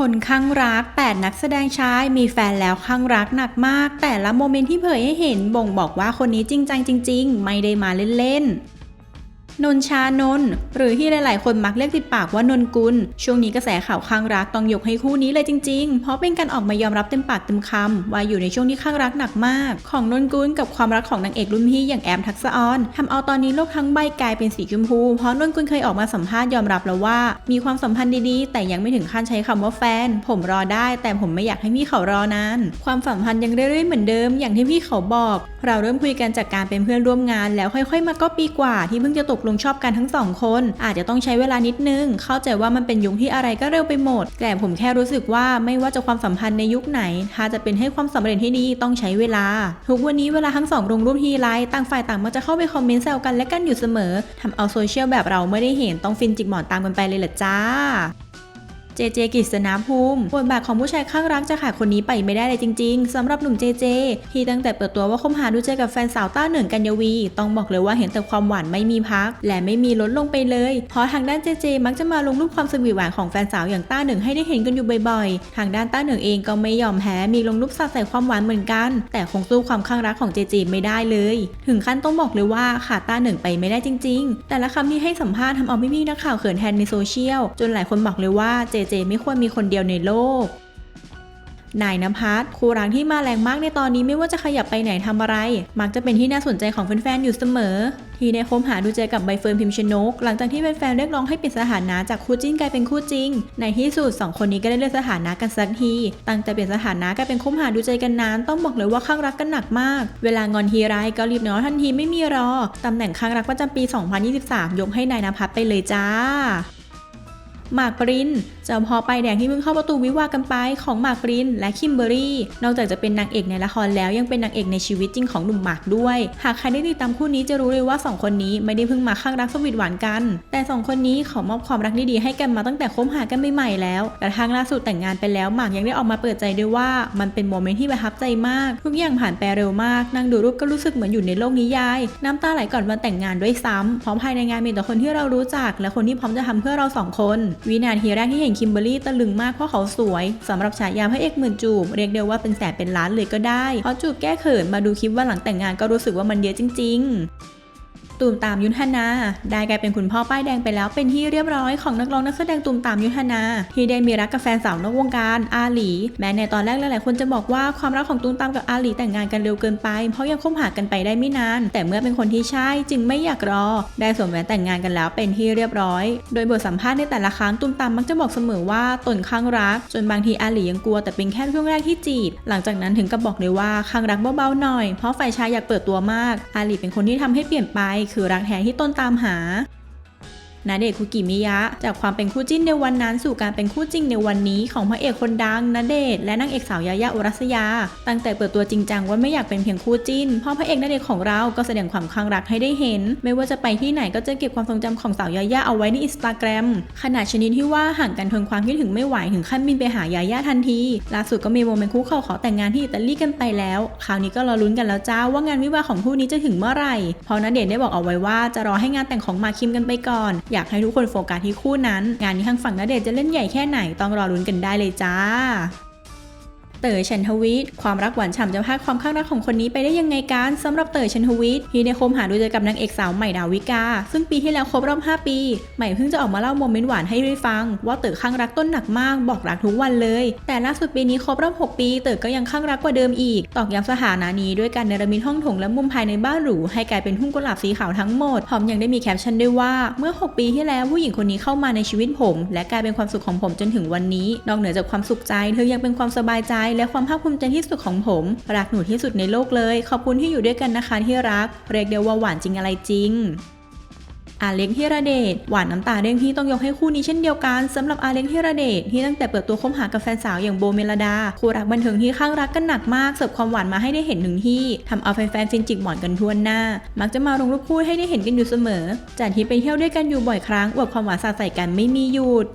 คนข้างรัก 8 นักแสดงชายมีแฟนแล้วข้างรักหนักมาก แต่ละโมเมนต์ที่เผยให้เห็นบ่งบอกว่าคนนี้จริงจังจริง ๆ ไม่ได้มาเล่นๆ นนชานน หรือที่หลาย ๆ คนมักเรียกติดปากว่านนกุล ช่วงนี้กระแสข่าวข้างรักต้องยกให้คู่นี้เลยจริง ๆ เพราะเป็นการออกมายอมรับเต็มปากเต็มคำว่าอยู่ในช่วงที่ข้างรักหนักมาก ของนนกุลกับความรักของนางเอกรุ่นพี่อย่างแอมทักษะออนทำเอาตอนนี้โลกทั้งใบกลายเป็นสีชมพู เพราะนนกุลเคยออกมาสัมภาษณ์ยอมรับแล้วว่า มีความสัมพันธ์ดี ๆ แต่ยังไม่ถึงขั้นใช้คำว่าแฟน ผมรอได้ แต่ผมไม่อยากให้พี่เขารอนานความสัมพันธ์ยังเรื่อย ๆ เหมือนเดิม อย่างที่พี่เขาบอก เราเริ่มคุยกันจากการเป็นเพื่อนร่วมงาน แล้วค่อย ๆ มาก็ปีกว่าที่เพิ่งจะตกลงชอบกันทั้งสองคน อาจจะต้องใช้เวลานิดนึง เข้าใจว่ามันเป็นยุคที่อะไรก็เร็วไปหมด แต่ผมแค่รู้สึกว่าไม่ว่าจะความสัมพันธ์ในยุคไหน ถ้าจะเป็นให้ความสำเร็จที่ดีต้องใช้เวลา ทุกวันนี้เวลาทั้งสองลงรูปทีไรต่างฝ่ายต่างมักจะเข้าไปคอมเมนต์แซวกันและกันอยู่เสมอทำเอาโซเชียลแบบเราไม่ได้เห็นต้องฟินจิกหมอนตามกันไปเลยละจ้า เจเจกิษณภูมิบทบาทของผู้ชายข้างรักจะขาดคนนี้ไปไม่ได้เลยจริง ๆสำหรับหนุ่มเจเจ ที่ตั้งแต่เปิดตัวว่าคบหาดูใจกับแฟนสาวต้าเหนิงกัญญวี ต้องบอกเลยว่าเห็นแต่ความหวานไม่มีพัก และไม่มีลดลงไปเลย เพราะทางด้านเจเจ มักจะมาลงรูปความสวีทหวานของแฟนสาวอย่างต้าเหนิงให้ได้เห็นกันอยู่บ่อยๆ ทางด้านต้าเหนิงเองก็ไม่ยอมแพ้มีลงรูปสาดใส่ความหวานเหมือนกัน แต่คงสู้ความข้างรักของเจเจไม่ได้เลย ถึงขั้นต้องบอกเลยว่าขาดต้าเหนิงไปไม่ได้จริง ๆ แต่ละคำที่ให้สัมภาษณ์ทำเอาพี่ๆนักข่าวเขินแทนในโซเชียลจนหลายคนบอกเลยว่าเจเจไม่ควรมีคนเดียวในโลกนายนภัสคู่รักที่มาแรงมากในตอนนี้ไม่ว่าจะขยับไปไหนทำอะไร มักจะเป็นที่น่าสนใจของแฟนๆอยู่เสมอ ที่ได้คบหาดูใจกับใบเฟิร์นพิมชนก หลังจากที่แฟนๆเรียกร้องให้เปลี่ยนสถานะจากคู่จิ้นกลายเป็นคู่จริง ในที่สุดสองคนนี้ก็ได้เลือกสถานะกันสักทีตั้งแต่เปลี่ยนสถานะกลายเป็นคบหาดูใจกันนานต้องบอกเลยว่าข้างรักกันหนักมาก เวลางอนทีไรก็รีบน้อทันทีไม่มีรอตำแหน่งข้างรักประจำปี 2023 ยกให้นายนภัสไปเลยจ้า หมากปรินเจ้าพ่อป้ายแดงที่เพิ่งเข้าประตูวิวากันไปของหมากปรินและคิมเบอรี่ นอกจากจะเป็นนางเอกในละครแล้วยังเป็นนางเอกในชีวิตจริงของหนุ่มหมากด้วย หากใครได้ติดตามคู่นี้จะรู้เลยว่าสองคนนี้ไม่ได้เพิ่งมาข้างรักสวีทหวานกัน แต่สองคนนี้เขามอบความรักดีๆให้กันมาตั้งแต่คบหากันใหม่ๆแล้วกระทั่งล่าสุดแต่งงานไปแล้วหมากยังได้ออกมาเปิดใจด้วยว่า มันเป็นโมเมนต์ที่ประทับใจมาก ทุกอย่างผ่านไปเร็วมากนั่งดูรูปก็รู้สึกเหมือนอยู่ในโลกนิยาย น้ำตาไหลก่อนวันแต่งงานด้วยซ้ำพราะภายในงานมีแต่คนที่เรารู้จัก และคนที่พร้อมจะทำเพื่อเราสองคนวินาทีแรกที่เห็นคิมเบอรี่ตะลึงมากเพราะเขาสวยสำหรับฉายาพระเอกหมื่นจูบ เรียกได้ว่าเป็นแสนเป็นล้านเลยก็ได้เพราะจูบแก้เขินมาดูคลิปว่าหลังแต่งงานก็รู้สึกว่ามันเยอะจริง ๆ ตูมตามยุทธนา ได้กลายเป็นคุณพ่อป้ายแดงไปแล้วเป็นที่เรียบร้อยของนักร้องนักแสดงตูมตามยุทธนา ที่ได้มีรักกับแฟนสาวนอกวงการอาหลี แม้ในตอนแรกหลายๆคนจะบอกว่าความรักของตูมตามกับอาหลีแต่งงานกันเร็วเกินไป เพราะยังคบหากันไปได้ไม่นาน แต่เมื่อเป็นคนที่ใช่จึงไม่อยากรอ ได้สวมแหวนแต่งงานกันแล้วเป็นที่เรียบร้อย โดยบทสัมภาษณ์ในแต่ละครั้งตูมตามมักจะบอกเสมอว่าตนข้างรัก จนบางทีอาหลียังกลัวแต่เป็นแค่ช่วงแรกที่จีบ หลังจากนั้นถึงกับบอกเลยว่าข้างรักเบาๆหน่อย เพราะฝ่ายชายอยากเปิดตัวมาก อาหลีเป็นคนที่ทำให้เปลี่ยนไปคือรักแท้ที่ต้นตามหา นาเดชคุกิมิยะ จากความเป็นคู่จิ้นในวันนั้น สู่การเป็นคู่จริงในวันนี้ของพระเอกคนดังนาเดชและนางเอกสาวยายาอุรัสยา ตั้งแต่เปิดตัวจริงจังว่าไม่อยากเป็นเพียงคู่จิ้นพราะพระเอกนาเดชของเราก็แสดงความข้างรักให้ได้เห็น ไม่ว่าจะไปที่ไหนก็จะเก็บความทรงจำของสาวยายาเอาไว้ในอินสตาแกรมขนาดชนิดที่ว่าห่างกันทนความคิดถึงไม่ไหวถึงขั้นบินไปหายายาทันทีล่าสุดก็มีโมเมนต์คู่เขาขอแต่งงานที่อิตาลีกันไปแล้ว คราวนี้ก็รอลุ้นกันแล้วจ้าว่างานวิวาห์ของคู่นี้จะถึงเมื่อไหร่เพราเดชได้บอกเอาไว้ว่าจะรอให้งานแต่งของมาคิมกันไปก่อนอยากให้ทุกคนโฟกัสที่คู่นั้น งานนี้ทางฝั่งณเดชจะเล่นใหญ่แค่ไหนต้องรอลุ้นกันได้เลยจ้า เต๋อชันทวิทความรักหวานฉ่ำจะพาความข้างรักของคนนี้ไปได้ยังไงกันสำหรับเต๋อชันทวิทที่ได้คบหาดูใจกับนางเอกสาวใหม่ดาวิกา ซึ่งปีที่แล้วครบรอบ 5 ปี ใหม่เพิ่งจะออกมาเล่าโมเมนต์หวานให้ได้ฟัง ว่าเต๋อข้างรักต้นหนักมากบอกรักทุกวันเลย แต่ล่าสุดปีนี้ครบรอบ 6 ปี เต๋อก็ยังข้างรักกว่าเดิมอีก ตอกย้ำสถานะนี้ด้วยการเนรมิตห้องโถงและมุมภายในบ้านหรูให้กลายเป็นทุ่งกุหลาบสีขาวทั้งหมดพร้อมยังได้มีแคปชั่นด้วยว่าเมื่อ 6 ปีที่แล้วผู้หญิงคนนี้เข้ามาในชีวิตผม และกลายเป็นความสุขของผมจนถึงวันนี้ นอกเหนือจากความสุขใจ เธอยังเป็นความสบายใจและความภาคภูมิใจที่สุดของผม รักหนูที่สุดในโลกเลย ขอบคุณที่อยู่ด้วยกันนะคะที่รัก เรียกเดียวว่าหวานจริงอะไรจริงอาเล็กธีระเดชหวานน้ำตาเด้งที่ต้องยกให้คู่นี้เช่นเดียวกันสำหรับอาเล็กธีระเดชที่ตั้งแต่เปิดตัวคบหากับแฟนสาวอย่างโบเมลดา คู่รักบันเทิงที่ข้างรักกันหนักมากเสิร์ฟความหวานมาให้ได้เห็นถึงที่ทำเอาแฟนๆฟินจิกหมอนกันทั่วหน้า มักจะมาลงรูปคู่ให้ได้เห็นกันอยู่เสมอจากที่ไปเที่ยวด้วยกันอยู่บ่อยครั้งอวดความหวานสาดใส่กันไม่มีหยุด